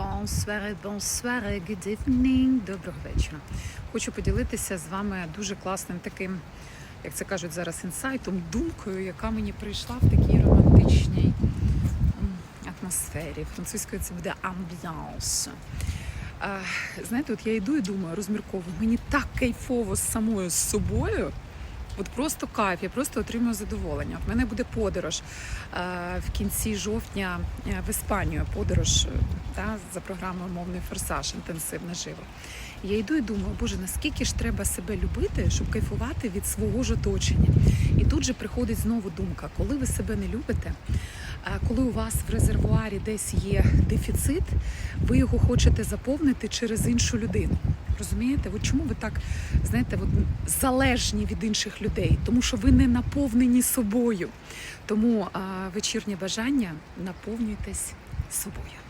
Bonsoir, bonsoir, good evening, доброго вечора. Хочу поділитися з вами дуже класним таким, як це кажуть зараз, інсайтом, думкою, яка мені прийшла в такій романтичній атмосфері. Французькою це буде амбіянс. Знаєте, от я йду і думаю, розмірковую, мені так кайфово з самою собою. От просто кайф, я просто отримую задоволення. В мене буде подорож е, в кінці жовтня е, в Іспанію. Подорож е, та, за програмою Мовний форсаж інтенсивно живо. Я йду і думаю, боже, наскільки ж треба себе любити, щоб кайфувати від свого ж оточення. І тут же приходить знову думка, коли ви себе не любите, коли у вас в резервуарі десь є дефіцит, ви його хочете заповнити через іншу людину. Розумієте, от чому ви так знаєте, от залежні від інших людей? Тому що ви не наповнені собою. Тому а, вечірнє бажання наповнюйтесь собою.